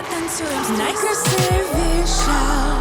одягайся, найкрасивіша.